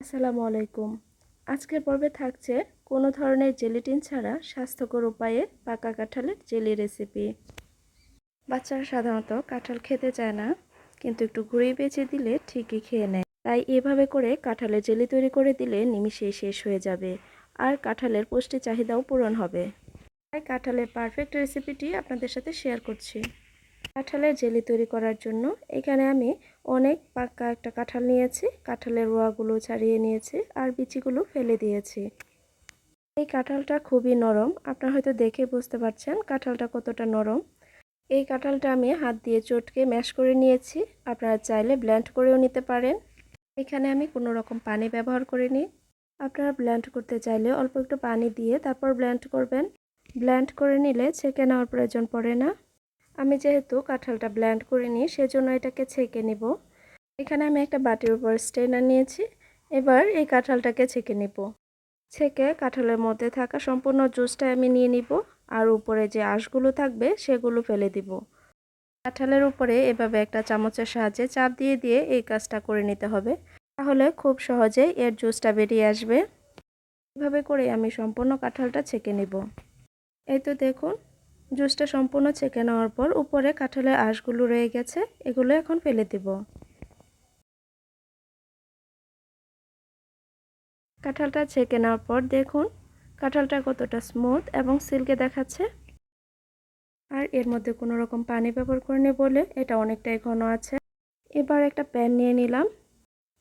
আসসালামু আলাইকুম। আজকের পর্বে থাকছে কোনো ধরনের জেলিটিন ছাড়া স্বাস্থ্যকর উপায়ে পাকা কাঁঠালের জেলি রেসিপি। বাচ্চারা সাধারণত কাঁঠাল খেতে চায় না, কিন্তু একটু ঘুরিয়ে বেঁচে দিলে ঠিকই খেয়ে নেয়। তাই এভাবে করে কাঁঠালের জেলি তৈরি করে দিলে নিমিশেই শেষ হয়ে যাবে, আর কাঁঠালের পুষ্টি চাহিদাও পূরণ হবে। তাই কাঁঠালের পারফেক্ট রেসিপিটি আপনাদের সাথে শেয়ার করছি। কাঁঠালের জেলি তৈরি করার জন্য এখানে আমি অনেক পাক্কা একটা কাঁঠাল নিয়েছি। কাঁঠালের রোয়াগুলো ছাড়িয়ে নিয়েছি আর বিচিগুলো ফেলে দিয়েছি। এই কাঁঠালটা খুবই নরম। আপনারা হয়তো দেখে বুঝতে পারছেন কাঁঠালটা কতটা নরম। এই কাঁঠালটা আমি হাত দিয়ে চটকে ম্যাশ করে নিয়েছি। আপনারা চাইলে ব্ল্যান্ড করেও নিতে পারেন। এখানে আমি কোনো রকম পানি ব্যবহার করিনি। আপনারা ব্ল্যান্ড করতে চাইলে অল্প একটু পানি দিয়ে তারপর ব্ল্যান্ড করবেন। ব্ল্যান্ড করে নিলে ছেঁকে নেওয়ার প্রয়োজন পড়ে না। আমি যেহেতু কাঁঠালটা ব্ল্যান্ড করে নিই, সেজন্য এটাকে ছেঁকে নিব। এখানে আমি একটা বাটির উপর স্টেনার নিয়েছি। এবার এই কাঁঠালটাকে ছেঁকে নিব। ছেঁকে কাঁঠালের মধ্যে থাকা সম্পূর্ণ জুসটা আমি নিয়ে নিব আর উপরে যে আঁশগুলো থাকবে, সেগুলো ফেলে দিব। কাঁঠালের উপরে এভাবে একটা চামচের সাহায্যে চাপ দিয়ে দিয়ে এই কাজটা করে নিতে হবে। তাহলে খুব সহজেই এর জুসটা বেরিয়ে আসবে। এভাবে করে আমি সম্পূর্ণ কাঁঠালটা ছেঁকে নিব। এই তো দেখুন জুসটা সম্পূর্ণ ছেঁকে নেওয়ার পর উপরে কাঁঠালের আঁশগুলো রয়ে গেছে, এগুলো এখন ফেলে দিব। কাঁঠালটা ছেঁকে নেওয়ার পর দেখুন, কাঁঠালটা কতটা স্মুথ এবং সিল্কে দেখাচ্ছে। আর এর মধ্যে কোনো রকম পানি ব্যবহার করিনি বলে এটা অনেকটাই ঘন আছে। এবার একটা প্যান নিয়ে নিলাম।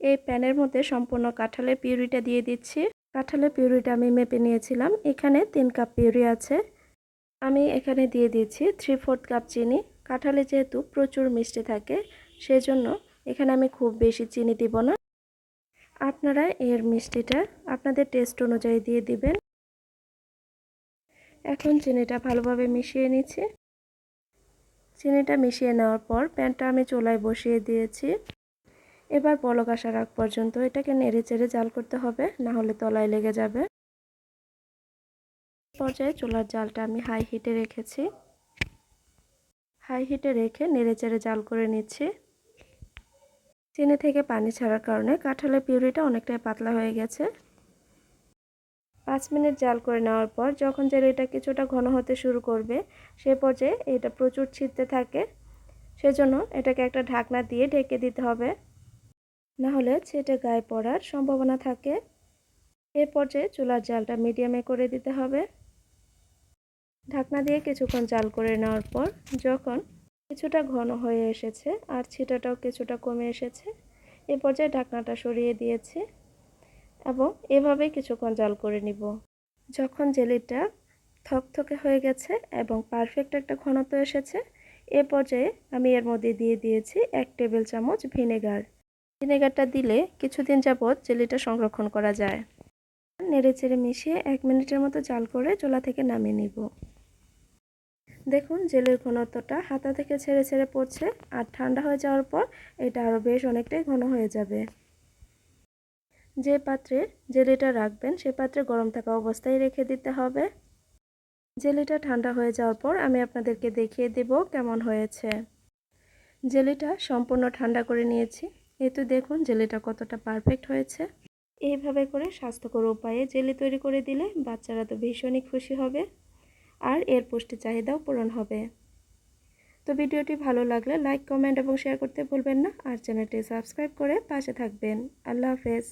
এই প্যানের মধ্যে সম্পূর্ণ কাঁঠালের পিউরিটা দিয়ে দিচ্ছি। কাঁঠালের পিউরিটা আমি মেপে নিয়েছিলাম। এখানে তিন কাপ পিউরি আছে। আমি এখানে দিয়ে দিয়েছি থ্রি ফোর্থ কাপ চিনি। কাঁঠালে যেহেতু প্রচুর মিষ্টি থাকে, সেজন্য এখানে আমি খুব বেশি চিনি দিব না। আপনারা এর মিষ্টিটা আপনাদের টেস্ট অনুযায়ী দিয়ে দিবেন। এখন চিনিটা ভালোভাবে মিশিয়ে নিচ্ছি। চিনিটা মিশিয়ে নেওয়ার পর প্যানটা আমি চুলায় বসিয়ে দিয়েছি। এবার বলক আসার আগ পর্যন্ত এটাকে নেড়ে চেড়ে জাল করতে হবে, না হলে তলায় লেগে যাবে। পর্যায়ে চুলার জালটা আমি হাই হিটে রেখেছি। হাই হিটে রেখে নেড়ে চেড়ে জাল করে নিচ্ছি। চিনি থেকে পানি ছাড়ার কারণে কাঁঠালের পিউরিটা অনেকটাই পাতলা হয়ে গেছে। পাঁচ মিনিট জাল করে নেওয়ার পর যখন জেলিটা কিছুটা ঘন হতে শুরু করবে, সে পর্যায়ে এটা প্রচুর ছিটতে থাকে। সেজন্য এটাকে একটা ঢাকনা দিয়ে ঢেকে দিতে হবে। না হলে ছেটে গায়ে পড়ার সম্ভাবনা থাকে। এ পর্যায়ে চুলার জালটা মিডিয়ামে করে দিতে হবে। ঢাকনা দিয়ে কিছুক্ষণ জাল করে নেওয়ার পর যখন কিছুটা ঘন হয়ে এসেছে আর ছিটাটাও কিছুটা কমে এসেছে, এ পর্যায়ে ঢাকনাটা সরিয়ে দিয়েছি এবং এভাবে কিছুক্ষণ জাল করে নিব। যখন জেলিটা থকথকে হয়ে গেছে এবং পারফেক্ট একটা ঘনত্ব এসেছে, এ পর্যায়ে আমি এর মধ্যে দিয়ে দিয়েছি এক টেবিল চামচ ভিনেগার। ভিনেগারটা দিলে কিছুদিন যাবৎ জেলিটা সংরক্ষণ করা যায়। নেড়ে চেড়ে মিশিয়ে এক মিনিটের মতো জাল করে চোলা থেকে নামিয়ে নিব। দেখুন, জেলের ঘনত্বটা হাতা থেকে ছেড়ে ছেড়ে পড়ছে আর ঠান্ডা হয়ে যাওয়ার পর এটা আরও বেশ অনেকটাই ঘন হয়ে যাবে। যে পাত্রে জেলিটা রাখবেন, সে পাত্রে গরম থাকা অবস্থায় রেখে দিতে হবে। জেলিটা ঠান্ডা হয়ে যাওয়ার পর আমি আপনাদেরকে দেখিয়ে দেব কেমন হয়েছে। জেলিটা সম্পূর্ণ ঠান্ডা করে নিয়েছি। এই দেখুন, জেলিটা কতটা পারফেক্ট হয়েছে। এইভাবে করে স্বাস্থ্যকর উপায়ে জেলি তৈরি করে দিলে বাচ্চারা তো ভীষণই খুশি হবে। আর এর পুষ্টি চাহিদাও পূরণ হবে। তো ভিডিওটি ভালো লাগলে লাইক কমেন্ট এবং শেয়ার করতে ভুলবেন না। আর চ্যানেলটি সাবস্ক্রাইব করে পাশে থাকবেন। আল্লাহ হাফেজ।